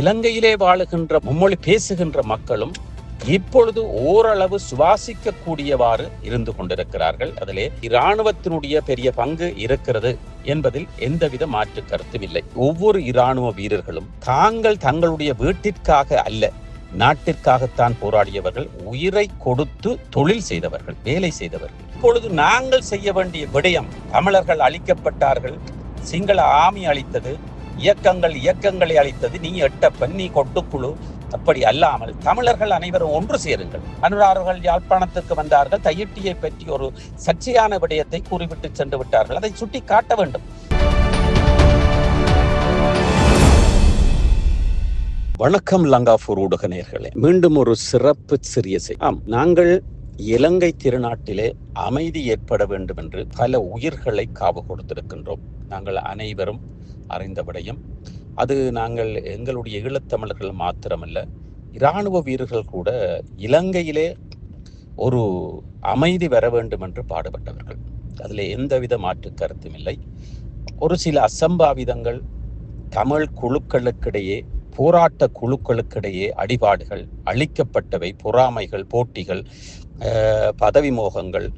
இலங்கையிலே வாழுகின்ற மும்மொழி பேசுகின்ற மக்களும் இப்பொழுது ஓரளவு சுவாசிக்க கூடியவாறு இருந்து கொண்டிருக்கிறார்கள். அதிலே இராணுவத்தினுடைய பெரிய பங்கு இருக்கிறது என்பதில் எந்தவித மாற்று கருத்தும் இல்லை. ஒவ்வொரு இராணுவ வீரர்களும் தாங்கள் தங்களுடைய வீட்டிற்காக அல்ல நாட்டிற்காகத்தான் போராடியவர்கள் உயிரை கொடுத்து தொழில் செய்தவர்கள் வேலை செய்தவர்கள். இப்பொழுது நாங்கள் செய்ய வேண்டிய விடயம் தமிழர்கள் அழிக்கப்பட்டார்கள் சிங்கள ஆமி அளித்தது இயக்கங்கள் இயக்கங்களை அளித்தது. நீ எட்டப்பன் நீ கொட்டுக்குழு அப்படி அல்லாமல் தமிழர்கள் அனைவரும் ஒன்று சேருங்கள். அனுரார்கள் யாழ்ப்பாணத்துக்கு வந்தார்கள். தையிட்டியை பற்றி ஒரு சர்ச்சையான விடயத்தை கூறிவிட்டு சென்று விட்டார்கள். அதை சுட்டி காட்ட வேண்டும். வணக்கம் லங்காபூர் ஊடக நேர்களே மீண்டும் ஒரு சிறப்பு சிறிய செய் ஆம் நாங்கள் இலங்கை திருநாட்டிலே அமைதி ஏற்பட வேண்டும் என்று பல உயிர்களை காவு கொடுத்திருக்கின்றோம். நாங்கள் அனைவரும் அறிந்த விடயம். அது நாங்கள் எங்களுடைய ஈழத்தமிழர்கள் மாத்திரமல்ல இராணுவ வீரர்கள் கூட இலங்கையிலே ஒரு அமைதி வர வேண்டும் என்று பாடுபட்டவர்கள். அதில் எந்தவித மாற்று கருத்தும் இல்லை. ஒரு சில அசம்பாவிதங்கள் தமிழ் குழுக்களுக்கிடையே போராட்ட குழுக்களுக்கிடையே அடிபாடுகள் அழிக்கப்பட்டவை பொறாமைகள் போட்டிகள் பதவி மோகங்கள்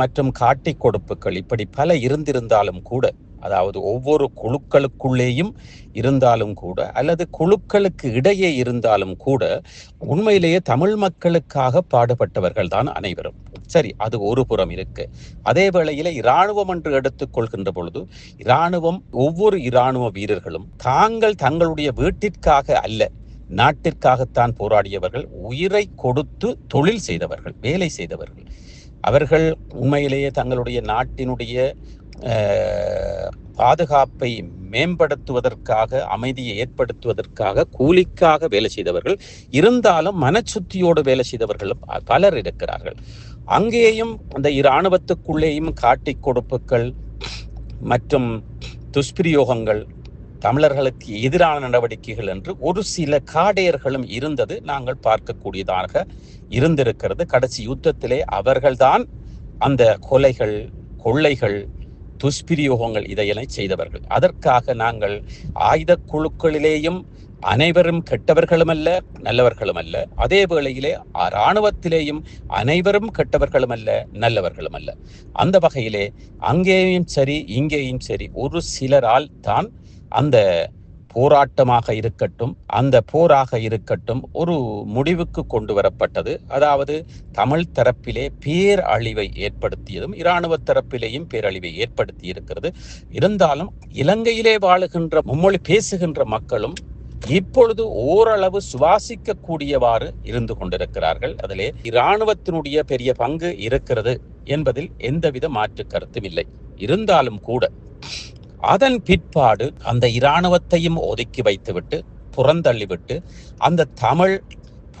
மற்றும் காட்டிக் கொடுப்புகள் இப்படி பல இருந்திருந்தாலும் கூட அதாவது ஒவ்வொரு குழுக்களுக்குள்ளேயும் இருந்தாலும் கூட அல்லது குழுக்களுக்கு இடையே இருந்தாலும் கூட உண்மையிலேயே தமிழ் மக்களுக்காக பாடுபட்டவர்கள் தான் அனைவரும். சரி அது ஒரு புறம் இருக்கு. அதே வேளையில இராணுவம் என்று எடுத்துக்கொள்கின்ற பொழுது இராணுவம் ஒவ்வொரு இராணுவ வீரர்களும் தாங்கள் தங்களுடைய வீட்டிற்காக அல்ல நாட்டிற்காகத்தான் போராடியவர்கள் உயிரை கொடுத்து தொழில் செய்தவர்கள் வேலை செய்தவர்கள். அவர்கள் உண்மையிலேயே தங்களுடைய நாட்டினுடைய பாதுகாப்பை மேம்படுத்துவதற்காக அமைதியை ஏற்படுத்துவதற்காக கூலிக்காக வேலை செய்தவர்கள் இருந்தாலும் மனச்சுத்தியோடு வேலை செய்தவர்களும் பலர் இருக்கிறார்கள். அங்கேயும் அந்த இராணுவத்துக்குள்ளேயும் காட்டிக் கொடுப்புகள் மற்றும் துஷ்பிரயோகங்கள் தமிழர்களுக்கு எதிரான நடவடிக்கைகள் என்று ஒரு சில காடையர்களும் இருந்தது. நாங்கள் பார்க்கக்கூடியதாக இருந்திருக்கிறது. கடைசி யுத்தத்திலே அவர்கள்தான் அந்த கொலைகள் கொள்ளைகள் துஷ்பிரயோகங்கள் இதையெல்லாம் செய்தவர்கள். அதற்காக நாங்கள் ஆயுத குழுக்களிலேயும் அனைவரும் கெட்டவர்களும் அல்ல நல்லவர்களும் அல்ல அதே வேளையிலே இராணுவத்திலேயும் அனைவரும் கெட்டவர்களும் அல்ல நல்லவர்களும் அல்ல அந்த வகையிலே அங்கேயும் சரி இங்கேயும் சரி ஒரு சிலரால் தான் அந்த போராட்டமாக இருக்கட்டும் அந்த போராக இருக்கட்டும் ஒரு முடிவுக்கு கொண்டு வரப்பட்டது அதாவது தமிழ் தரப்பிலே பேரழிவை ஏற்படுத்தியதும் இராணுவ தரப்பிலேயும் பேரழிவை ஏற்படுத்தி இருக்கிறது. இருந்தாலும் இலங்கையிலே வாழுகின்ற மும்மொழி பேசுகின்ற மக்களும் இப்பொழுது ஓரளவு சுவாசிக்கக்கூடியவாறு இருந்து கொண்டிருக்கிறார்கள். அதிலே இராணுவத்தினுடைய பெரிய பங்கு இருக்கிறது என்பதில் எந்தவித மாற்று கருத்தும் இல்லை. இருந்தாலும் கூட அதன் பிற்பாடு அந்த இராணுவத்தையும் ஒதுக்கி வைத்துவிட்டு புறந்தள்ளிவிட்டு அந்த தமிழ்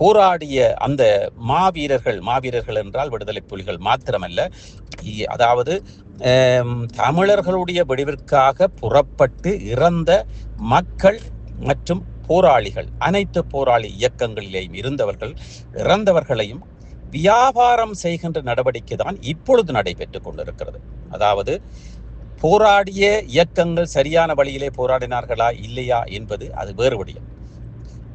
போராடிய அந்த மாவீரர்கள் மாவீரர்கள் என்றால் விடுதலை புலிகள் மாத்திரமல்ல இ- அதாவது தமிழர்களுடைய விடிவிற்காக புறப்பட்டு இறந்த மக்கள் மற்றும் போராளிகள் அனைத்து போராளி இயக்கங்களிலேயும் இருந்தவர்கள் இறந்தவர்களையும் வியாபாரம் செய்கின்ற நடவடிக்கை தான் இப்பொழுது நடைபெற்றுக் கொண்டிருக்கிறது. அதாவது போராடிய இயக்கங்கள் சரியான வழியிலே போராடினார்களா? இல்லையா? என்பது அது வேறு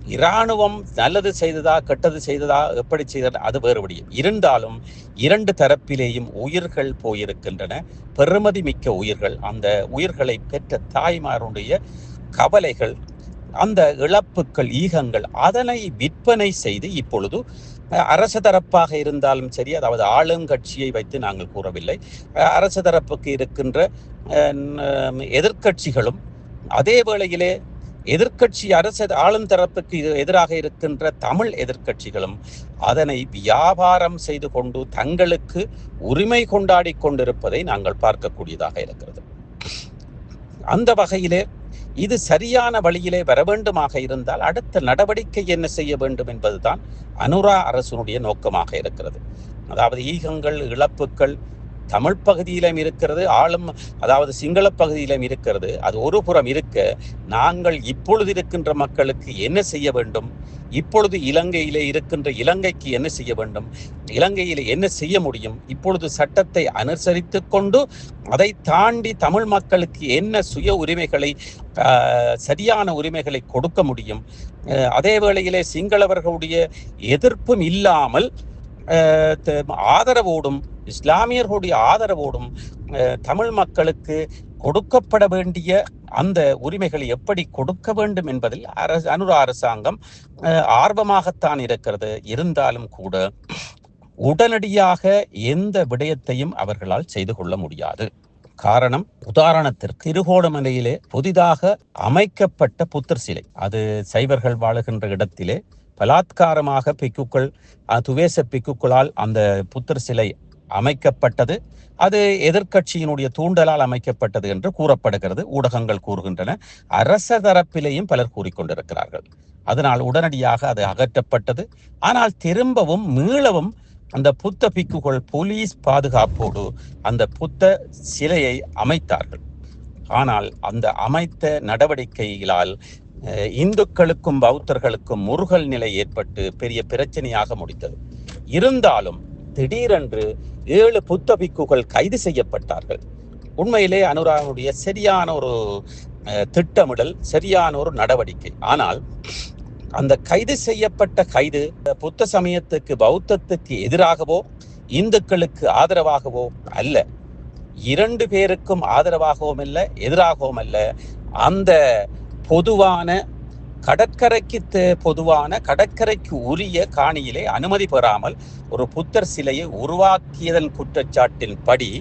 இராணுவம் நல்லது செய்ததா கெட்டது செய்ததா எப்படி செய்ததா அது வேறு இருந்தாலும் இரண்டு தரப்பிலேயும் உயிர்கள் போயிருக்கின்றன. பெருமதி மிக்க உயிர்கள். அந்த உயிர்களை பெற்ற தாய்மாருடைய கவலைகள் அந்த இழப்புக்கள் ஈகங்கள் அதனை விற்பனை செய்து இப்பொழுது அரசு தரப்பாக இருந்தாலும் சரி அதாவது ஆளுங்கட்சியை வைத்து நாங்கள் கூறவில்லை. அரசு தரப்புக்கு இருக்கின்ற எதிர்கட்சிகளும் எதிர்க்கட்சிகளும் அதே வேளையிலே எதிர்க்கட்சி அரசு ஆளும் தரப்புக்கு எதிராக இருக்கின்ற தமிழ் எதிர்க்கட்சிகளும் அதனை வியாபாரம் செய்து கொண்டு தங்களுக்கு உரிமை கொண்டாடி கொண்டிருப்பதை நாங்கள் பார்க்கக்கூடியதாக இருக்கிறது. அந்த வகையிலே இது சரியான வழியிலே வர வேண்டுமாக இருந்தால் அடுத்த நடவடிக்கை என்ன செய்ய வேண்டும் என்பதுதான் அனுரா அரசுடைய நோக்கமாக இருக்கிறது. அதாவது ஈகங்கள் இழப்புக்கள் தமிழ் பகுதியிலும் இருக்கிறது ஆளும் அதாவது சிங்கள பகுதியிலும் இருக்கிறது. அது ஒரு புறம் இருக்க நாங்கள் இப்பொழுது இருக்கின்ற மக்களுக்கு என்ன செய்ய வேண்டும்? இப்பொழுது இலங்கையிலே இருக்கின்ற இலங்கைக்கு என்ன செய்ய வேண்டும்? இலங்கையிலே என்ன செய்ய முடியும்? இப்பொழுது சட்டத்தை அனுசரித்து கொண்டு அதை தாண்டி தமிழ் மக்களுக்கு என்ன சுய உரிமைகளை சரியான உரிமைகளை கொடுக்க முடியும்? அதே வேளையிலே சிங்களவர்களுடைய எதிர்ப்பும் இல்லாமல் ஆதரவோடும் இஸ்லாமியர்களுடைய ஆதரவோடும் தமிழ் மக்களுக்கு கொடுக்கப்பட வேண்டிய அந்த உரிமைகளை எப்படி கொடுக்க வேண்டும் என்பதில் அரசு அனுர அரசாங்கம் ஆர்வமாகத்தான் இருக்கிறது. இருந்தாலும் கூட உடனடியாக எந்த விடயத்தையும் அவர்களால் செய்து கொள்ள முடியாது. காரணம் உதாரணத்திற்கு திருகோணமலையிலே புதிதாக அமைக்கப்பட்ட புத்தர் சிலை. அது சைவர்கள் வாழுகின்ற இடத்திலே பலாத்காரமாக பிக்குக்கள் துவேச பிக்குக்களால் அந்த புத்தர் சிலை அமைக்கப்பட்டது. அது எதிர்க்கட்சியினுடைய தூண்டலால் அமைக்கப்பட்டது என்று கூறப்படுகிறது. ஊடகங்கள் கூறுகின்றன. அரச தரப்பிலேயும் பலர் கூறிக்கொண்டிருக்கிறார்கள். அதனால் உடனடியாக அது அகற்றப்பட்டது. ஆனால் திரும்பவும் மீளவும் அந்த புத்த பிக்குகள் போலீஸ் பாதுகாப்போடு அந்த புத்த சிலையை அமைத்தார்கள். ஆனால் அந்த அமைத்த நடவடிக்கைகளால் இந்துக்களுக்கும் பௌத்தர்களுக்கும் முருகல் நிலை ஏற்பட்டு பெரிய பிரச்சனையாக முடித்தது இருந்தாலும் திடீரென்று ஏழு புத்த பிக்குகள் கைது செய்யப்பட்டார்கள். உண்மையிலே அனுராகுடைய சரியான ஒரு திட்டமிடல் சரியான ஒரு நடவடிக்கை. ஆனால் அந்த கைது செய்யப்பட்ட கைது புத்த சமயத்துக்கு பௌத்தத்துக்கு எதிராகவோ இந்துக்களுக்கு ஆதரவாகவோ அல்ல. இரண்டு பேருக்கும் ஆதரவாகவும் அல்ல எதிராகவும் அல்ல. அந்த பொதுவான கடற்கரைக்கு பொதுவான கடற்கரைக்கு உரிய காணியிலே அனுமதி பெறாமல் ஒரு புத்தர் சிலையை உருவாக்கியதன் குற்றச்சாட்டின் படி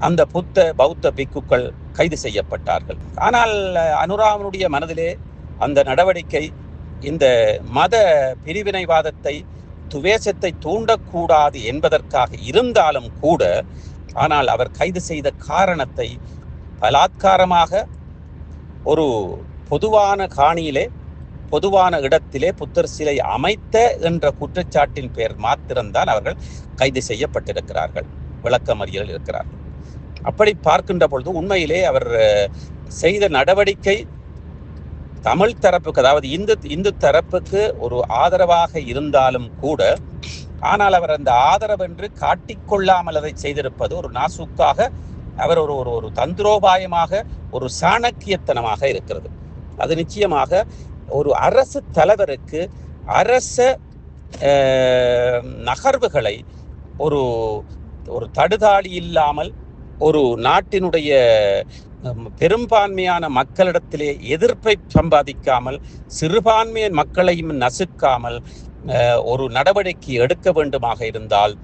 அந்த புத்த பௌத்த பிக்குக்கள் கைது செய்யப்பட்டார்கள். ஆனால் அனுராமனுடைய மனதிலே அந்த நடவடிக்கை இந்த மத பிரிவினைவாதத்தை துவேஷத்தை தூண்டக்கூடாது என்பதற்காக இருந்தாலும் கூட ஆனால் அவர் கைது செய்த காரணத்தை பலாத்காரமாக ஒரு பொதுவான காணியிலே பொதுவான இடத்திலே புத்தர் சிலை அமைத்த என்ற குற்றச்சாட்டின் பேர் மாத்திரம்தான் அவர்கள் கைது செய்யப்பட்டிருக்கிறார்கள். விளக்கமறியலில் இருக்கிறார்கள். அப்படி பார்க்கின்ற பொழுது உண்மையிலே அவர் செய்த நடவடிக்கை தமிழ் தரப்புக்கு அதாவது இந்து இந்து தரப்புக்கு ஒரு ஆதரவாக இருந்தாலும் கூட ஆனால் அவர் அந்த ஆதரவென்று காட்டிக்கொள்ளாமல் அதை செய்திருப்பது ஒரு நாசுக்காக அவர் ஒரு ஒரு ஒரு தந்திரோபாயமாக ஒரு சாணக்கியத்தனமாக இருக்கிறது. அது நிச்சயமாக ஒரு அரசு தலைவருக்கு அரச நகர்வுகளை ஒரு ஒரு தடுதாளி இல்லாமல் ஒரு நாட்டினுடைய பெரும்பான்மையான மக்களிடத்திலே எதிர்ப்பை சம்பாதிக்காமல் சிறுபான்மைய மக்களையும் நசுக்காமல் ஒரு நடவடிக்கை எடுக்க வேண்டுமாக இருந்தால்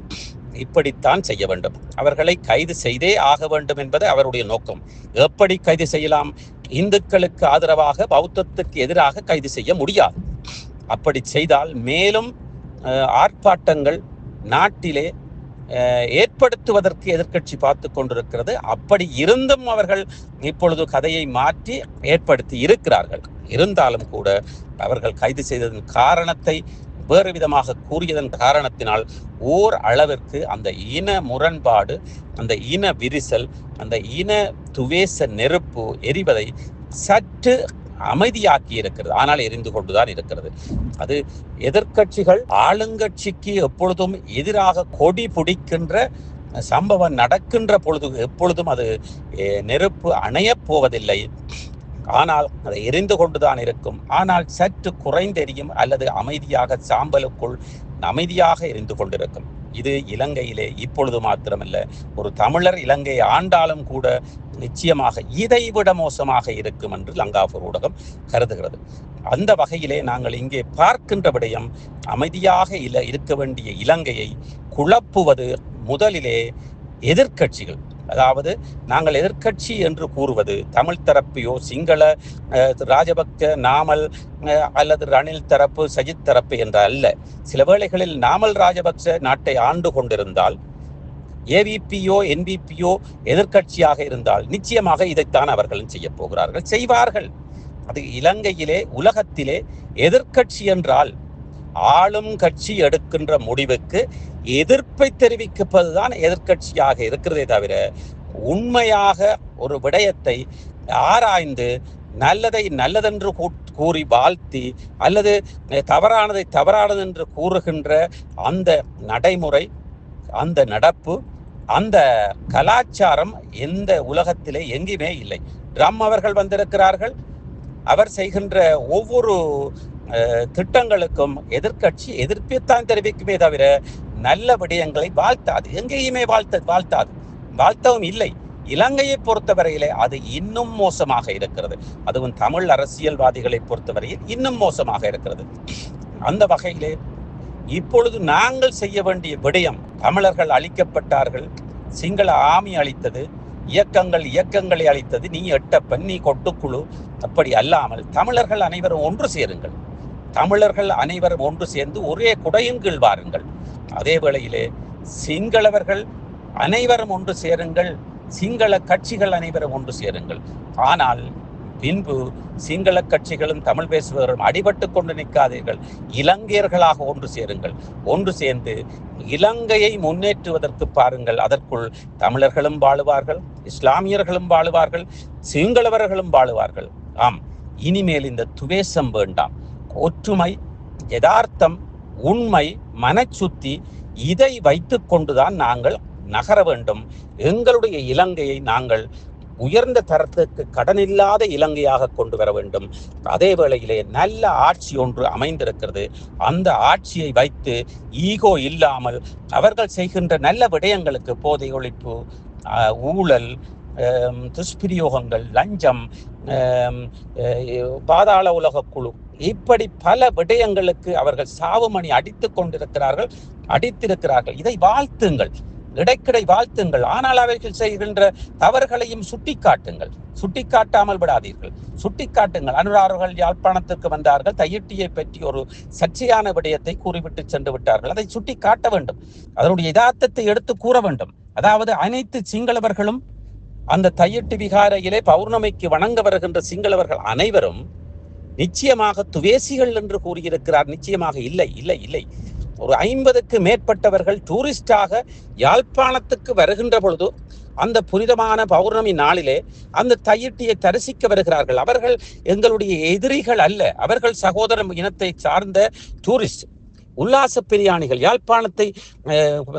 இப்படித்தான் செய்ய வேண்டும். அவர்களை கைது செய்தே ஆக வேண்டும் என்பது அவருடைய நோக்கம். எப்படி கைது செய்யலாம்? இந்துக்களுக்கு ஆதரவாக பௌத்தத்துக்கு எதிராக கைது செய்ய முடியாது. அப்படி செய்தால் மேலும் ஆர்ப்பாட்டங்கள் நாட்டிலே ஏற்படுத்துவதற்கு எதிர்க்கட்சி பார்த்து கொண்டிருக்கிறது. அப்படி இருந்தும் அவர்கள் இப்பொழுது கதையை மாற்றி ஏற்படுத்தி இருக்கிறார்கள். இருந்தாலும் கூட அவர்கள் கைது செய்ததன் காரணத்தை வேறு விதமாக கூறியதன் காரணத்தினால் ஓர் அளவிற்கு அந்த இன முரண்பாடு அந்த இன விரிசல் அந்த இன துவேச நெருப்பு எரிவதை சற்று அமைதியாக்கி இருக்கிறது ஆனால் எரிந்து கொண்டுதான் இருக்கிறது. அது எதிர்க்கட்சிகள் ஆளுங்கட்சிக்கு எப்பொழுதும் எதிராக கொடி பிடிக்கின்ற சம்பவம் நடக்கின்ற பொழுது எப்பொழுதும் அது நெருப்பு அணையப் போவதில்லை. ஆனால் அதை எரிந்து கொண்டுதான் இருக்கும். ஆனால் சற்று குறைந்தெரியும் அல்லது அமைதியாக சாம்பலுக்குள் அமைதியாக எரிந்து கொண்டிருக்கும். இது இலங்கையிலே இப்பொழுது மாத்திரமல்ல ஒரு தமிழர் இலங்கை ஆண்டாலும் கூட நிச்சயமாக இதைவிட மோசமாக இருக்கும் என்று லங்காபூர் ஊடகம் கருதுகிறது. அந்த வகையிலே நாங்கள் இங்கே பார்க்கின்ற விடயம் அமைதியாக இல இருக்க வேண்டிய இலங்கையை குழப்புவது முதலிலே எதிர்க்கட்சிகள் அதாவது நாங்கள் எதிர்க்கட்சி என்று கூறுவது தமிழ் தரப்பையோ சிங்கள ராஜபக்த நாமல் அல்லது ரணில் தரப்பு சஜித் தரப்பு என்ற அல்ல. சில வேளைகளில் நாமல் ராஜபக்ச நாட்டை ஆண்டு கொண்டிருந்தால் ஏவிபியோ என்பிபியோ எதிர்க்கட்சியாக இருந்தால் நிச்சயமாக இதைத்தான் அவர்களும் செய்ய போகிறார்கள் செய்வார்கள். அது இலங்கையிலே உலகத்திலே எதிர்க்கட்சி என்றால் ஆளும் கட்சி எடுக்கின்ற முடிவுக்கு எதிர்ப்பை தெரிவிப்பதுதான் எதிர்க்கட்சியாக இருக்கிறதே தவிர உண்மையாக ஒரு விடயத்தை ஆராய்ந்து நல்லதை நல்லதென்று கூறி வாழ்த்தி அல்லது தவறானதை தவறானது என்று கூறுகின்ற அந்த நடைமுறை அந்த நடப்பு அந்த கலாச்சாரம் எந்த உலகத்திலே எங்கேயுமே இல்லை. ட்ரம் அவர்கள் வந்திருக்கிறார்கள். அவர் செய்கின்ற ஒவ்வொரு திட்டங்களுக்கும் எதிர்கட்சி எதிர்ப்பைத்தான் தெரிவிக்குமே தவிர நல்ல விடயங்களை வாழ்த்தாது. எங்கேயுமே வாழ்த்த வாழ்த்தாது. வாழ்த்தவும் இல்லை. இலங்கையை பொறுத்தவரையிலே அது இன்னும் மோசமாக இருக்கிறது. அதுவும் தமிழ் அரசியல்வாதிகளை பொறுத்தவரையில் இன்னும் மோசமாக இருக்கிறது. அந்த வகையிலே இப்பொழுது நாங்கள் செய்ய வேண்டிய விடயம் தமிழர்கள் அழிக்கப்பட்டார்கள் சிங்கள ஆமி அளித்தது இயக்கங்கள் இயக்கங்களை அளித்தது நீ எட்டப்பன் நீ கொட்டுக்குழு அப்படி அல்லாமல் தமிழர்கள் அனைவரும் ஒன்று சேருங்கள். தமிழர்கள் அனைவரும் ஒன்று சேர்ந்து ஒரே குடையின் கீழ் வாருங்கள். அதே வேளையிலே சிங்களவர்கள் அனைவரும் ஒன்று சேருங்கள். சிங்கள கட்சிகள் அனைவரும் ஒன்று சேருங்கள். ஆனால் பின்பு சிங்கள கட்சிகளும் தமிழ் பேசுபவர்களும் அடிபட்டு கொண்டு நிற்காதீர்கள். இலங்கையர்களாக ஒன்று சேருங்கள். ஒன்று சேர்ந்து இலங்கையை முன்னேற்றுவதற்கு பாருங்கள். அதற்குள் தமிழர்களும் வாழுவார்கள் இஸ்லாமியர்களும் வாழுவார்கள் சிங்களவர்களும் வாழுவார்கள். ஆம் இனிமேல் இந்த துவேசம் வேண்டாம். ஒற்றுமை யதார்த்தம் உண்மை மனச்சுத்தி இதை வைத்து கொண்டுதான் நாங்கள் நகர வேண்டும். எங்களுடைய இலங்கையை நாங்கள் உயர்ந்த தரத்துக்கு கடனில்லாத இலங்கையாக கொண்டு வர வேண்டும். அதே வேளையிலே நல்ல ஆட்சி ஒன்று அமைந்திருக்கிறது. அந்த ஆட்சியை வைத்து ஈகோ இல்லாமல் அவர்கள் செய்கின்ற நல்ல விடயங்களுக்கு போதை ஒழிப்பு ஊழல் துஷ்பிரயோகங்கள் லஞ்சம் பாதாள உலக குழு. இப்படி பல விடயங்களுக்கு அவர்கள் சாவுமணி அடித்துக் கொண்டிருக்கிறார்கள் அடித்திருக்கிறார்கள். இதை வாழ்த்துங்கள். இடைக்கிடை வாழ்த்துங்கள். ஆனால் அவைகள் செய்கின்ற தவறுகளையும் சுட்டிக்காட்டுங்கள். சுட்டிக்காட்டாமல் விடாதீர்கள். சுட்டிக்காட்டுங்கள். அனுரார்கள் யாழ்ப்பாணத்திற்கு வந்தார்கள். தையிட்டியை பற்றி ஒரு சர்ச்சையான விடயத்தை கூறிவிட்டு சென்று விட்டார்கள். அதை சுட்டி காட்ட வேண்டும். அதனுடைய யதார்த்தத்தை எடுத்து கூற வேண்டும். அதாவது அனைத்து சிங்களவர்களும் அந்த தையட்டு விகாரையிலே பௌர்ணமிக்கு வணங்க வருகின்ற சிங்களவர்கள் அனைவரும் நிச்சயமாக துவேசிகள் என்று கூறியிருக்கிறார். நிச்சயமாக இல்லை இல்லை இல்லை. ஒரு ஐம்பதுக்கு மேற்பட்டவர்கள் டூரிஸ்டாக யாழ்ப்பாணத்துக்கு வருகின்ற பொழுது அந்த புனிதமான பௌர்ணமி நாளிலே அந்த தையிட்டியை தரிசிக்க வருகிறார்கள். அவர்கள் எங்களுடைய எதிரிகள் அல்ல. அவர்கள் சகோதர இனத்தை சார்ந்த டூரிஸ்ட். உல்லாச பிரியாணிகள் யாழ்ப்பாணத்தை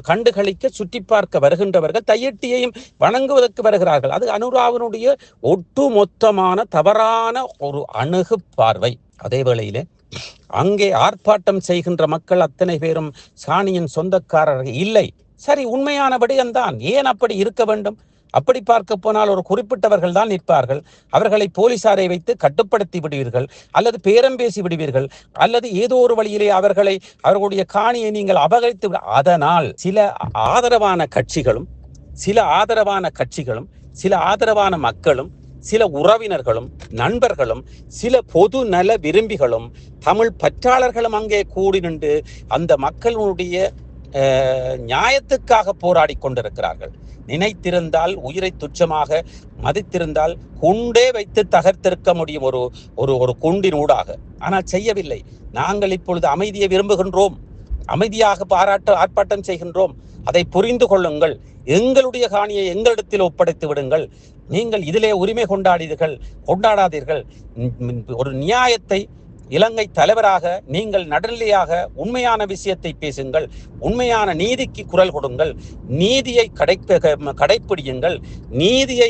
கண்டுகளிக்க சுற்றி பார்க்க வருகின்றவர்கள் தையட்டியையும் வணங்குவதற்கு வருகிறார்கள். அது அனுராவனுடைய ஒட்டு மொத்தமான தவறான ஒரு அணுகு பார்வை. அதே வேளையிலே அங்கே ஆர்ப்பாட்டம் செய்கின்ற மக்கள் அத்தனை பேரும் சாணியின் சொந்தக்காரர்கள் இல்லை. சரி உண்மையான விடயம்தான் ஏன் அப்படி இருக்க வேண்டும்? அப்படி பார்க்க போனால் ஒரு குறிப்பிட்டவர்கள் தான் நிற்பார்கள். அவர்களை போலீசாரை வைத்து கட்டுப்படுத்தி விடுவீர்கள் அல்லது பேரம் பேசி விடுவீர்கள் அல்லது ஏதோ ஒரு வழியிலே அவர்களை அவர்களுடைய காணியை நீங்கள் அபகரித்து அதனால் சில ஆதரவான கட்சிகளும் சில ஆதரவான கட்சிகளும் சில ஆதரவான மக்களும் சில உறவினர்களும் நண்பர்களும் சில பொது நல விரும்பிகளும் தமிழ் பற்றாளர்களும் அங்கே கூடி நின்று அந்த மக்களுடைய நியாயத்துக்காக போராடி கொண்டிருக்கிறார்கள். நினைத்திருந்தால் உயிரை துச்சமாக மதித்திருந்தால் குண்டே வைத்து தகர்த்திருக்க முடியும் ஒரு ஒரு ஒரு குண்டின் ஊடாக. ஆனால் செய்யவில்லை. நாங்கள் இப்பொழுது அமைதியை விரும்புகின்றோம். அமைதியாக பாராட்ட ஆர்ப்பாட்டம் செய்கின்றோம். அதை புரிந்து கொள்ளுங்கள். எங்களுடைய காணியை எங்களிடத்தில் ஒப்படைத்து விடுங்கள். நீங்கள் இதிலே உரிமை கொண்டாடியீர்கள் கொண்டாடாதீர்கள். ஒரு நியாயத்தை இலங்கை தலைவராக நீங்கள் நடுநிலையாக உண்மையான விஷயத்தை பேசுங்கள் உண்மையான நீதிக்கு குரல் கொடுங்கள் நீதியை கடை கடைப்பிடியுங்கள் நீதியை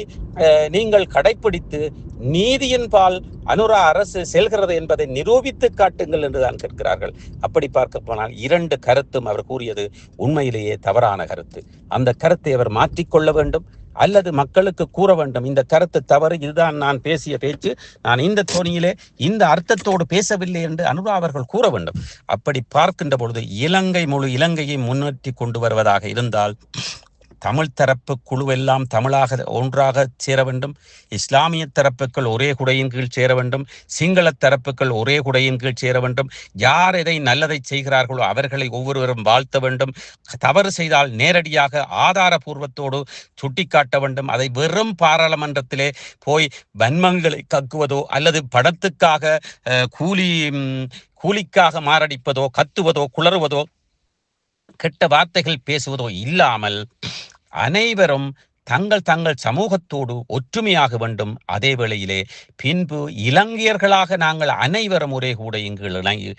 நீங்கள் கடைப்பிடித்து நீதியின் பால் அனுரா அரசு செல்கிறது என்பதை நிரூபித்து காட்டுங்கள் என்றுதான் கேட்கிறார்கள். அப்படி பார்க்க போனால் இரண்டு கருத்தும் அவர் கூறியது உண்மையிலேயே தவறான கருத்து. அந்த கருத்தை அவர் மாற்றிக்கொள்ள வேண்டும். அல்லது மக்களுக்கு கூற வேண்டும். இந்த கருத்து தவறு. இதுதான் நான் பேசிய பேச்சு. நான் இந்த தோணியிலே இந்த அர்த்தத்தோடு பேசவில்லை என்று அனுரா அவர்கள் கூற வேண்டும். அப்படி பார்க்கின்ற பொழுது இலங்கை முழு இலங்கையை முன்னேற்றி கொண்டு வருவதாக இருந்தால் தமிழ் தரப்பு குழுவெல்லாம் தமிழாக ஒன்றாக சேர வேண்டும். இஸ்லாமிய தரப்புகள் ஒரே குடையின் கீழ் சேர வேண்டும். சிங்கள தரப்புகள் ஒரே குடையின் கீழ் சேர வேண்டும். யார் எதை நல்லதை செய்கிறார்களோ அவர்களை ஒவ்வொருவரும் வாழ்த்த வேண்டும். தவறு செய்தால் நேரடியாக ஆதாரபூர்வத்தோடு சுட்டிக்காட்ட வேண்டும். அதை வெறும் பாராளுமன்றத்திலே போய் வன்மங்களை கக்குவதோ அல்லது படத்துக்காக கூலி கூலிக்காக மாரடிப்பதோ கத்துவதோ குளறுவதோ கெட்ட வார்த்தைகள் பேசுவதோ இல்லாமல் அனைவரும் தங்கள் தங்கள் சமூகத்தோடு ஒற்றுமையாக வேண்டும். அதே வேளையிலே பின்பு இலங்கையர்களாக நாங்கள் அனைவரும் ஒரே கூட இங்கு இணை-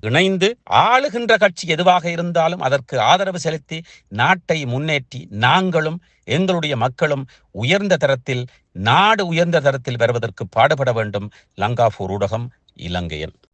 இணைந்து ஆளுகின்ற கட்சி எதுவாக இருந்தாலும் அதற்கு ஆதரவு செலுத்தி நாட்டை முன்னேற்றி நாங்களும் எங்களுடைய மக்களும் உயர்ந்த தரத்தில் நாடு உயர்ந்த தரத்தில் வருவதற்கு பாடுபட வேண்டும். லங்காபூர் ஊடகம் இலங்கையன்